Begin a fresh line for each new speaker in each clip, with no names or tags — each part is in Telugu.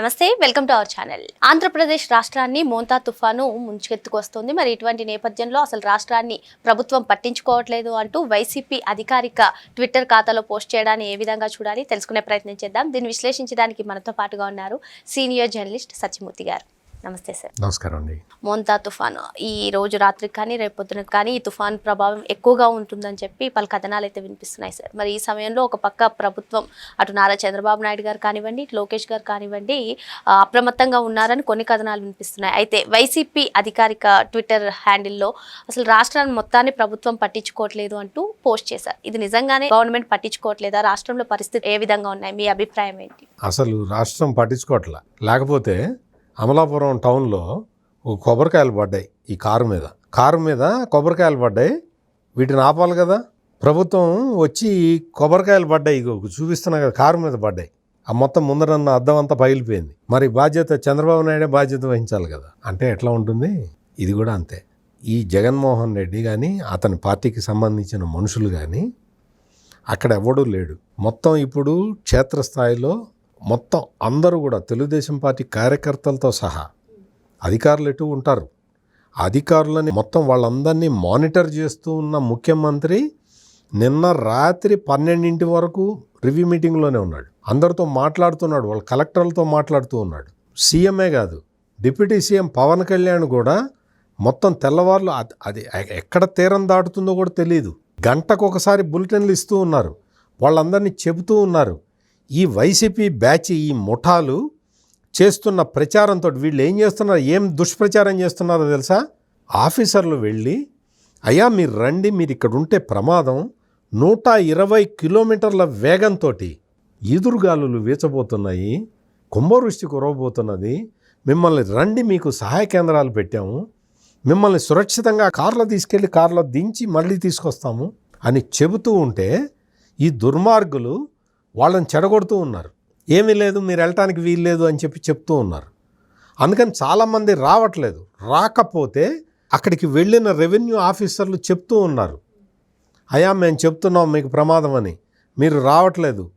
నమస్తే welcome to our channel. Andhra Pradesh రాష్ట్రాన్ని మోంతా తుఫాను ముంచుకెత్తుకొస్తుంది. మరి ఇటువంటి నేపథ్యంలో అసలు రాష్ట్రాన్ని ప్రభుత్వం పట్టించుకోవట్లేదు అంటూ వైసీపీ అధికారిక ట్విట్టర్ ఖాతాలో పోస్ట్ చేయడాన్ని ఏ విధంగా చూడాలి తెలుసుకునే ప్రయత్నం చేద్దాం. దీన్ని విశ్లేషించడానికి మనతో పాటుగా ఉన్నారు సీనియర్ జర్నలిస్ట్ సత్యమూర్తి గారు. నమస్తే సార్.
నమస్కారం అండి
మోంతా తుఫాను. ఈ రోజు రాత్రికి కానీ రేపు పొద్దున కానీ ఈ తుఫాన్ ప్రభావం ఎక్కువగా ఉంటుందని చెప్పి పలు కథనాలు అయితే వినిపిస్తున్నాయి సార్. మరి ఈ సమయంలో ఒక పక్క ప్రభుత్వం అటు నారా చంద్రబాబు నాయుడు గారు కానివ్వండి లోకేష్ గారు కానివ్వండి అప్రమత్తంగా ఉన్నారని కొన్ని కథనాలు వినిపిస్తున్నాయి. అయితే వైసీపీ అధికారిక ట్విట్టర్ హ్యాండిల్లో అసలు రాష్ట్రాన్ని మొత్తాన్ని ప్రభుత్వం పట్టించుకోవట్లేదు అంటూ పోస్ట్ చేశారు. ఇది నిజంగానే గవర్నమెంట్ పట్టించుకోవట్లేదా? రాష్ట్రంలో పరిస్థితి ఏ విధంగా ఉన్నాయి? మీ అభిప్రాయం ఏంటి?
అసలు రాష్ట్రం పట్టించుకోవట్లా? లేకపోతే అమలాపురం టౌన్లో ఒక కొబ్బరికాయలు పడ్డాయి ఈ కారు మీద. కారు మీద కొబ్బరికాయలు పడ్డాయి. వీటిని ఆపాలి కదా. ప్రభుత్వం వచ్చి ఈ కొబ్బరికాయలు పడ్డాయి. ఇగో చూపిస్తున్నా కదా కారు మీద పడ్డాయి. ఆ మొత్తం ముందరన్న అద్దం అంతా పగిలిపోయింది. మరి బాధ్యత చంద్రబాబు నాయుడే బాధ్యత వహించాలి కదా. అంటే ఎట్లా ఉంటుంది? ఇది కూడా అంతే. ఈ జగన్మోహన్ రెడ్డి కానీ అతని పార్టీకి సంబంధించిన మనుషులు కానీ అక్కడ ఎవడూ లేడు. మొత్తం ఇప్పుడు క్షేత్రస్థాయిలో మొత్తం అందరూ కూడా తెలుగుదేశం పార్టీ కార్యకర్తలతో సహా అధికారులు ఎటు ఉంటారు? అధికారులని మొత్తం వాళ్ళందరినీ మానిటర్ చేస్తూ ఉన్న ముఖ్యమంత్రి నిన్న రాత్రి పన్నెండింటి వరకు రివ్యూ మీటింగ్లోనే ఉన్నాడు. అందరితో మాట్లాడుతున్నాడు వాళ్ళ కలెక్టర్లతో మాట్లాడుతూ ఉన్నాడు. సీఎంఏ కాదు డిప్యూటీ సీఎం పవన్ కళ్యాణ్ కూడా మొత్తం తెల్లవారులు అది అది ఎక్కడ తీరం దాటుతుందో కూడా తెలియదు గంటకు ఒకసారి బులెటిన్లు ఇస్తూ ఉన్నారు. వాళ్ళందరినీ చెబుతూ ఉన్నారు. ఈ వైసీపీ బ్యాచ్ ఈ ముఠాలు చేస్తున్న ప్రచారంతో వీళ్ళు ఏం చేస్తున్నారు? ఏం దుష్ప్రచారం చేస్తున్నారో తెలుసా? ఆఫీసర్లు వెళ్ళి అయ్యా మీరు రండి మీరు ఇక్కడ ఉంటే ప్రమాదం. నూట ఇరవై కిలోమీటర్ల వేగంతో ఈదురుగాలులు వీచబోతున్నాయి కుంభవృష్టి కురవబోతున్నది. మిమ్మల్ని రండి మీకు సహాయ కేంద్రాలు పెట్టాము. మిమ్మల్ని సురక్షితంగా కార్లో తీసుకెళ్ళి కార్లో దించి మళ్ళీ తీసుకొస్తాము అని చెబుతూ ఉంటే ఈ దుర్మార్గులు వాళ్ళని చెడగొడుతూ ఉన్నారు. ఏమీ లేదు మీరు వెళ్ళటానికి వీలు లేదు అని చెప్పి చెప్తూ ఉన్నారు. అందుకని చాలామంది రావట్లేదు. రాకపోతే అక్కడికి వెళ్ళిన రెవెన్యూ ఆఫీసర్లు చెప్తూ ఉన్నారు. అయ్యా మేము చెప్తున్నాం మీకు ప్రమాదం అని. మీరు రావట్లేదు.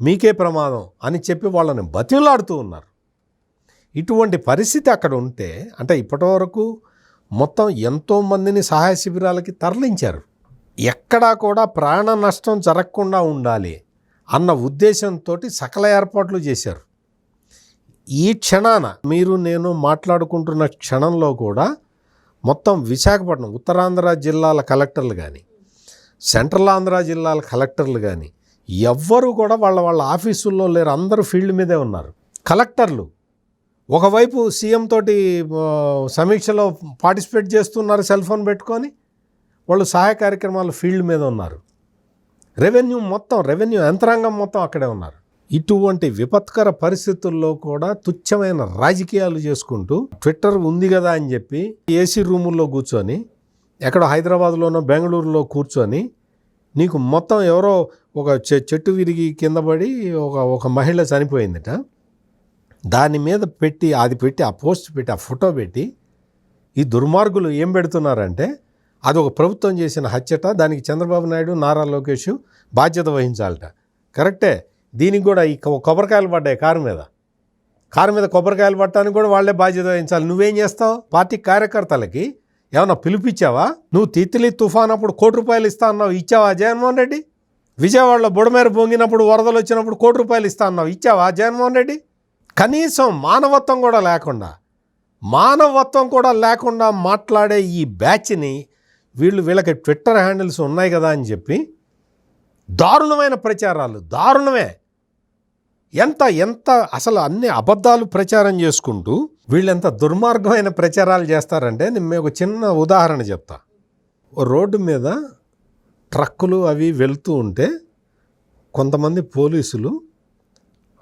మీకే ప్రమాదం అని చెప్పి వాళ్ళని బతిలాడుతూ ఉన్నారు. ఇటువంటి పరిస్థితి అక్కడ ఉంటే అంటే ఇప్పటివరకు మొత్తం ఎంతోమందిని సహాయ శిబిరాలకి తరలించారు. ఎక్కడా కూడా ప్రాణ నష్టం జరగకుండా ఉండాలి. అన్న ఉద్దేశంతో సకల ఏర్పాట్లు చేశారు. ఈ క్షణాన మీరు నేను మాట్లాడుకుంటున్న క్షణంలో కూడా మొత్తం విశాఖపట్నం ఉత్తరాంధ్ర జిల్లాల కలెక్టర్లు కానీ సెంట్రల్ ఆంధ్ర జిల్లాల కలెక్టర్లు కానీ ఎవ్వరూ కూడా వాళ్ళ వాళ్ళ ఆఫీసుల్లో లేరు. అందరూ ఫీల్డ్ మీదే ఉన్నారు. కలెక్టర్లు ఒకవైపు సీఎం తోటి సమీక్షలో పార్టిసిపేట్ చేస్తున్నారు సెల్ ఫోన్ పెట్టుకొని. వాళ్ళు సహాయ కార్యక్రమాలు ఫీల్డ్ మీద ఉన్నారు. రెవెన్యూ మొత్తం రెవెన్యూ యంత్రాంగం మొత్తం అక్కడే ఉన్నారు. ఇటువంటి విపత్కర పరిస్థితుల్లో కూడా తుచ్చమైన రాజకీయాలు చేసుకుంటూ ట్విట్టర్ ఉంది కదా అని చెప్పి ఏసీ రూముల్లో కూర్చొని ఎక్కడో హైదరాబాద్లోనో బెంగళూరులో కూర్చొని నీకు మొత్తం ఎవరో ఒక చె- చెట్టు విరిగి కింద పడి ఒక ఒక మహిళ చనిపోయిందట. దాని మీద పెట్టి అది పెట్టి ఆ పోస్ట్ పెట్టి ఆ ఫోటో పెట్టి ఈ దుర్మార్గులు ఏం పెడుతున్నారంటే అది ఒక ప్రభుత్వం చేసిన హత్యట దానికి చంద్రబాబు నాయుడు నారా లోకేష్ బాధ్యత వహించాలట. కరెక్టే? దీనికి కూడా ఈ కొబ్బరికాయలు పడ్డాయి కారు మీద. కారు మీద కొబ్బరికాయలు పట్టడానికి కూడా వాళ్ళే బాధ్యత వహించాలి. నువ్వేం చేస్తావు? పార్టీ కార్యకర్తలకి ఏమన్నా పిలిపించావా నువ్వు తిత్తిలి తుఫాన్ అప్పుడు కోటి రూపాయలు ఇస్తా అన్నావు ఇచ్చావా జగన్మోహన్ రెడ్డి? విజయవాడలో బుడమేర పొంగినప్పుడు వరదలు వచ్చినప్పుడు కోటి రూపాయలు ఇస్తా అన్నావు ఇచ్చావా జగన్మోహన్ రెడ్డి? కనీసం మానవత్వం కూడా లేకుండా మానవత్వం కూడా లేకుండా మాట్లాడే ఈ బ్యాచ్ని వీళ్ళు వీళ్ళకి ట్విట్టర్ హ్యాండిల్స్ ఉన్నాయి కదా అని చెప్పి దారుణమైన ప్రచారాలు దారుణమే. ఎంత ఎంత అసలు అన్ని అబద్ధాలు ప్రచారం చేసుకుంటూ వీళ్ళెంత దుర్మార్గమైన ప్రచారాలు చేస్తారంటే నేను మీకు ఒక చిన్న ఉదాహరణ చెప్తా. రోడ్డు మీద ట్రక్కులు అవి వెళ్తూ ఉంటే కొంతమంది పోలీసులు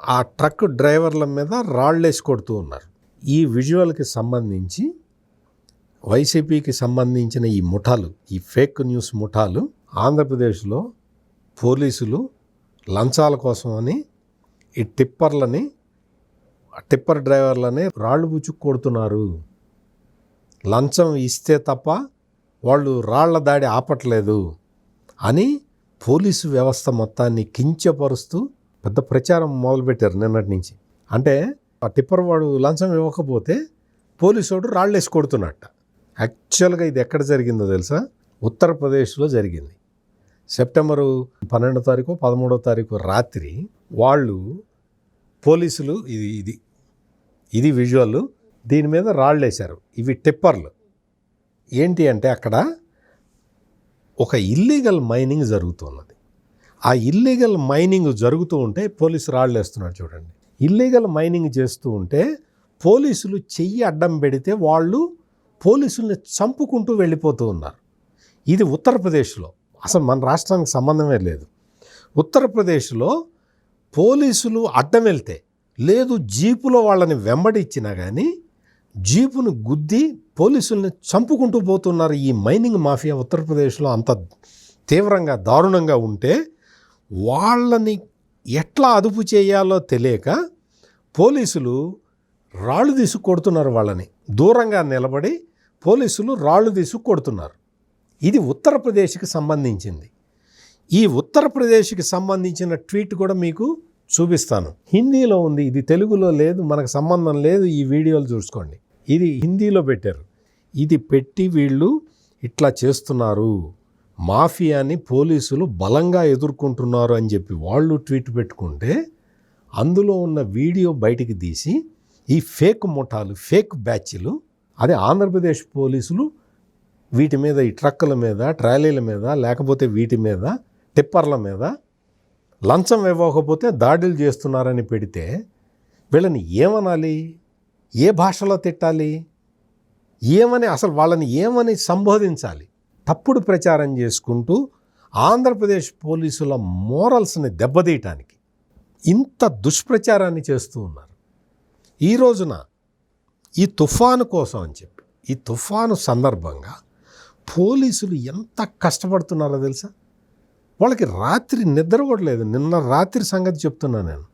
ఆ ట్రక్ డ్రైవర్ల మీద రాళ్ళేసి కొడుతూ ఉన్నారు. ఈ విజువల్కి సంబంధించి వైసీపీకి సంబంధించిన ఈ ముఠాలు ఈ ఫేక్ న్యూస్ ముఠాలు ఆంధ్రప్రదేశ్లో పోలీసులు లంచాల కోసం అని ఈ టిప్పర్లని టిప్పర్ డ్రైవర్లని రాళ్ళు పుచ్చుకు కొడుతున్నారు. లంచం ఇస్తే తప్ప వాళ్ళు రాళ్ళ దాడి ఆపట్లేదు అని పోలీసు వ్యవస్థ మొత్తాన్ని కించపరుస్తూ పెద్ద ప్రచారం మొదలుపెట్టారు నిన్నటి నుంచి. అంటే ఆ టిప్పర్ వాడు లంచం ఇవ్వకపోతే పోలీసు వాడు రాళ్ళేసి కొడుతున్నట్ట యాక్చువల్గా ఇది ఎక్కడ జరిగిందో తెలుసా? ఉత్తరప్రదేశ్లో జరిగింది. సెప్టెంబరు పన్నెండో తారీఖు పదమూడో తారీఖు రాత్రి వాళ్ళు పోలీసులు ఇది ఇది ఇది విజువల్ దీని మీద రాళ్ళు వేశారు ఇవి టిప్పర్లు. ఏంటి అంటే అక్కడ ఒక ఇల్లీగల్ మైనింగ్ జరుగుతున్నది. ఆ ఇల్లీగల్ మైనింగ్ జరుగుతూ ఉంటే పోలీసు రాళ్ళు వేస్తున్నారు చూడండి. ఇల్లీగల్ మైనింగ్ చేస్తూ ఉంటే పోలీసులు చెయ్యి అడ్డం పెడితే వాళ్ళు పోలీసుల్ని చంపుకుంటూ వెళ్ళిపోతూ ఉన్నారు. ఇది ఉత్తరప్రదేశ్లో అసలు మన రాష్ట్రానికి సంబంధమే లేదు. ఉత్తరప్రదేశ్లో పోలీసులు అడ్డం వెళ్తే లేదు జీపులో వాళ్ళని వెంబడిచ్చినా కానీ జీపును గుద్ది పోలీసుల్ని చంపుకుంటూ పోతున్నారు ఈ మైనింగ్ మాఫియా ఉత్తరప్రదేశ్లో అంత తీవ్రంగా దారుణంగా ఉంటే వాళ్ళని ఎట్లా అదుపు చేయాలో తెలియక పోలీసులు రాళ్ళు తీసి కొడుతున్నారు వాళ్ళని. దూరంగా నిలబడి పోలీసులు రాళ్ళు తీసి కొడుతున్నారు. ఇది ఉత్తరప్రదేశ్కి సంబంధించింది. ఈ ఉత్తరప్రదేశ్కి సంబంధించిన ట్వీట్ కూడా మీకు చూపిస్తాను. హిందీలో ఉంది ఇది తెలుగులో లేదు మనకు సంబంధం లేదు ఈ వీడియోలు చూసుకోండి. ఇది హిందీలో పెట్టారు. ఇది పెట్టి వీళ్ళు ఇట్లా చేస్తున్నారు. మాఫియాని పోలీసులు బలంగా ఎదుర్కొంటున్నారు అని చెప్పి వాళ్ళు ట్వీట్ పెట్టుకుంటే అందులో ఉన్న వీడియో బయటికి తీసి ఈ ఫేక్ ముఠాలు ఫేక్ బ్యాచ్లు అదే ఆంధ్రప్రదేశ్ పోలీసులు వీటి మీద ఈ ట్రక్కుల మీద ట్రాలీల మీద లేకపోతే వీటి మీద టిప్పర్ల మీద లంచం ఇవ్వకపోతే దాడులు చేస్తున్నారని పెడితే వీళ్ళని ఏమనాలి? ఏ భాషలో తిట్టాలి? ఏమని అసలు వాళ్ళని ఏమని సంబోధించాలి? తప్పుడు ప్రచారం చేసుకుంటూ ఆంధ్రప్రదేశ్ పోలీసుల మోరల్స్ని దెబ్బతీయటానికి ఇంత దుష్ప్రచారాన్ని చేస్తూ ఉన్నారు. ఈ రోజున ఈ తుఫాను కోసం అని చెప్పి ఈ తుఫాను సందర్భంగా పోలీసులు ఎంత కష్టపడుతున్నారో తెలుసా? వాళ్ళకి రాత్రి నిద్ర కూడా లేదు. నిన్న రాత్రి సంగతి చెప్తున్నా నేను.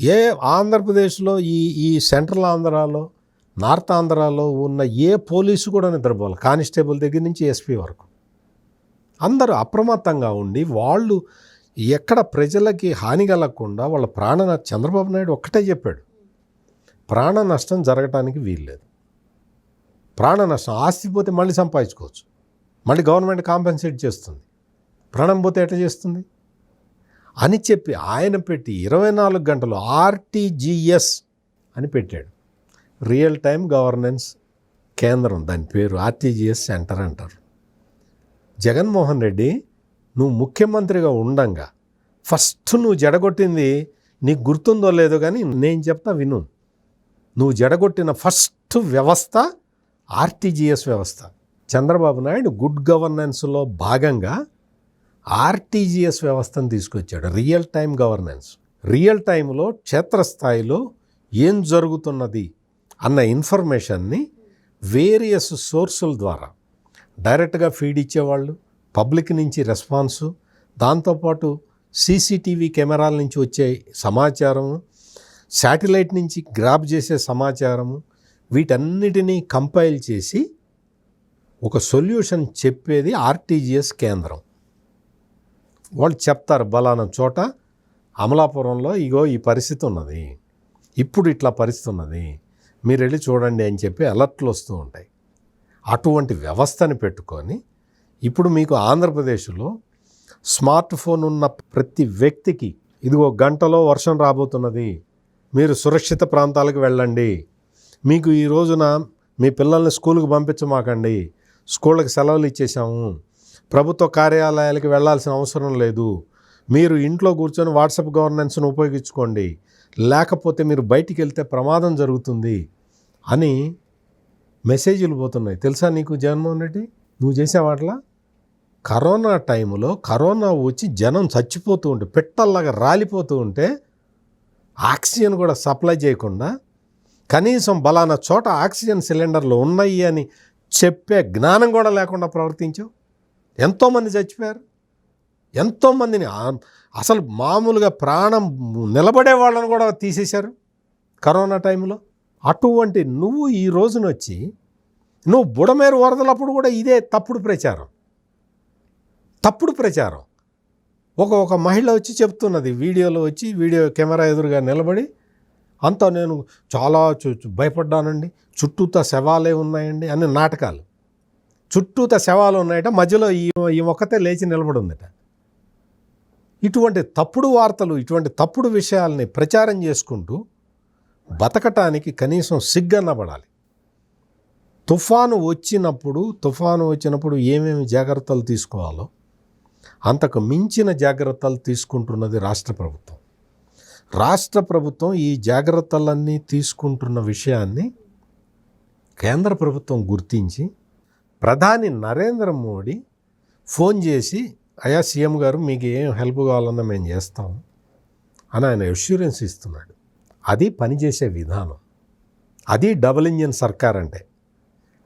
ఏ ఆంధ్రప్రదేశ్లో ఈ ఈ సెంట్రల్ ఆంధ్రాలో నార్త్ ఆంధ్రాలో ఉన్న ఏ పోలీసు కూడా నిద్రపోవాలి. కానిస్టేబుల్ దగ్గర నుంచి ఎస్పీ వరకు. అందరూ అప్రమత్తంగా ఉండి వాళ్ళు ఎక్కడ ప్రజలకి హాని కలగకుండా వాళ్ళ ప్రాణ చంద్రబాబు నాయుడు ఒక్కటే చెప్పాడు. ప్రాణ నష్టం జరగటానికి వీల్లేదు. ప్రాణ నష్టం ఆస్తి పోతే మళ్ళీ సంపాదించుకోవచ్చు. మళ్ళీ గవర్నమెంట్ కాంపెన్సేట్ చేస్తుంది. ప్రాణం పోతే ఎట్లా చేస్తుంది? అని చెప్పి ఆయన పెట్టి ఇరవై నాలుగు గంటలు ఆర్టీజీఎస్ అని పెట్టాడు. రియల్ టైం గవర్నెన్స్ కేంద్రం దాని పేరు ఆర్టీజీఎస్ సెంటర్ అంటారు. జగన్మోహన్ రెడ్డి నువ్వు ముఖ్యమంత్రిగా ఉండంగా. ఫస్ట్ నువ్వు జడగొట్టింది నీకు గుర్తుందో లేదో కానీ నేను చెప్తా విను. నువ్వు జడగొట్టిన ఫస్ట్ వ్యవస్థ ఆర్టీజీఎస్ వ్యవస్థ. చంద్రబాబు నాయుడు గుడ్ గవర్నెన్స్లో భాగంగా ఆర్టీజీఎస్ వ్యవస్థను తీసుకొచ్చాడు. Real time governance. రియల్ టైంలో క్షేత్రస్థాయిలో ఏం జరుగుతున్నది అన్న ఇన్ఫర్మేషన్ని వేరియస్ సోర్సుల ద్వారా డైరెక్ట్గా ఫీడ్ ఇచ్చేవాళ్ళు పబ్లిక్ నుంచి రెస్పాన్సు దాంతోపాటు సీసీటీవీ కెమెరాల నుంచి వచ్చే సమాచారం శాటిలైట్ నుంచి గ్రాప్ చేసే సమాచారము వీటన్నిటినీ కంపైల్ చేసి ఒక సొల్యూషన్ చెప్పేది ఆర్టీజీఎస్ కేంద్రం. వాళ్ళు చెప్తారు బలానా చోట అమలాపురంలో ఇగో ఈ పరిస్థితి ఉన్నది. ఇప్పుడు ఇట్లా పరిస్థితి ఉన్నది. మీరు వెళ్ళి చూడండి అని చెప్పి అలర్ట్లు వస్తూ ఉంటాయి. అటువంటి వ్యవస్థని పెట్టుకొని ఇప్పుడు మీకు ఆంధ్రప్రదేశ్లో స్మార్ట్ ఫోన్ ఉన్న ప్రతి వ్యక్తికి ఇదిగో గంటలో వర్షం రాబోతున్నది. మీరు సురక్షిత ప్రాంతాలకు వెళ్ళండి. మీకు ఈ రోజున మీ పిల్లల్ని స్కూల్కి పంపించమాకండి. స్కూళ్ళకి సెలవులు ఇచ్చేసాము ప్రభుత్వ కార్యాలయాలకు వెళ్ళాల్సిన అవసరం లేదు. మీరు ఇంట్లో కూర్చొని వాట్సాప్ గవర్నెన్స్ను ఉపయోగించుకోండి. లేకపోతే మీరు బయటికి వెళ్తే ప్రమాదం జరుగుతుంది అని మెసేజ్లు పోతున్నాయి. తెలుసా నీకు జగన్మోహన్ రెడ్డి? నువ్వు చేసేవాట్లా కరోనా టైంలో కరోనా వచ్చి జనం చచ్చిపోతూ ఉంటే పెట్టల్లాగా రాలిపోతూ ఉంటే ఆక్సిజన్ కూడా సప్లై చేయకుండా కనీసం బలానా చోట ఆక్సిజన్ సిలిండర్లు ఉన్నాయి అని చెప్పే జ్ఞానం కూడా లేకుండా ప్రవర్తించావు? ఎంతోమంది చచ్చిపోయారు? ఎంతోమందిని అసలు మామూలుగా ప్రాణం నిలబడే వాళ్ళని కూడా తీసేశారు కరోనా టైంలో? అటువంటి నువ్వు ఈ రోజున వచ్చి నువ్వు బుడమేరు వరదలప్పుడు కూడా ఇదే తప్పుడు ప్రచారం. తప్పుడు ప్రచారం. ఒక ఒక మహిళ వచ్చి చెప్తున్నది. వీడియోలో వచ్చి వీడియో కెమెరా ఎదురుగా నిలబడి అంతా నేను చాలా భయపడ్డానండి. చుట్టూతా శవాలే ఉన్నాయండి అన్ని నాటకాలు. చుట్టూతా శవాలు ఉన్నాయట. మధ్యలో ఈ ఈ ఒక్కతే లేచి నిలబడి ఉందట ఇటువంటి తప్పుడు వార్తలు ఇటువంటి తప్పుడు విషయాల్ని ప్రచారం చేసుకుంటూ బతకటానికి కనీసం సిగ్గన్నబడాలి తుఫాను వచ్చినప్పుడు తుఫాను వచ్చినప్పుడు ఏమేమి జాగ్రత్తలు తీసుకోవాలో అంతకు మించిన జాగ్రత్తలు తీసుకుంటున్నది రాష్ట్ర ప్రభుత్వం. రాష్ట్ర ప్రభుత్వం ఈ జాగ్రత్తలన్నీ తీసుకుంటున్న విషయాన్ని కేంద్ర ప్రభుత్వం గుర్తించి ప్రధాని నరేంద్ర మోడీ ఫోన్ చేసి అయా సీఎం గారు మీకు ఏం హెల్ప్ కావాలన్నా మేము చేస్తాం అని ఆయన అష్యూరెన్స్ ఇస్తున్నాడు. అది పనిచేసే విధానం. అది డబుల్ ఇంజిన్ సర్కార్ అంటే.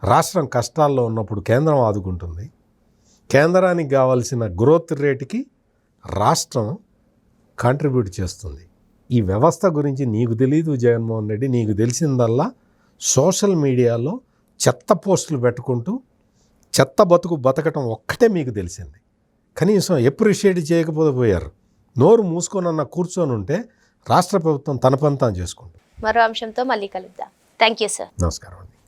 రాష్ట్రం కష్టాల్లో ఉన్నప్పుడు కేంద్రం ఆదుకుంటుంది. కేంద్రానికి కావాల్సిన గ్రోత్ రేటుకి రాష్ట్రం కాంట్రిబ్యూట్ చేస్తుంది. ఈ వ్యవస్థ గురించి నీకు తెలియదు జగన్మోహన్ రెడ్డి నీకు తెలిసిందల్లా సోషల్ మీడియాలో చెత్త పోస్టులు పెట్టుకుంటూ చెత్త బతుకు బతకటం ఒక్కటే మీకు తెలిసింది. కనీసం ఎప్రిషియేట్ చేయకపోతే నోరు మూసుకొని అన్న కూర్చొని ఉంటే రాష్ట్ర ప్రభుత్వం తన పంతం చేసుకుంటుంది.
మరో అంశంతో మళ్ళీ కలుద్దాం. థ్యాంక్ యూ సార్
నమస్కారం అండి.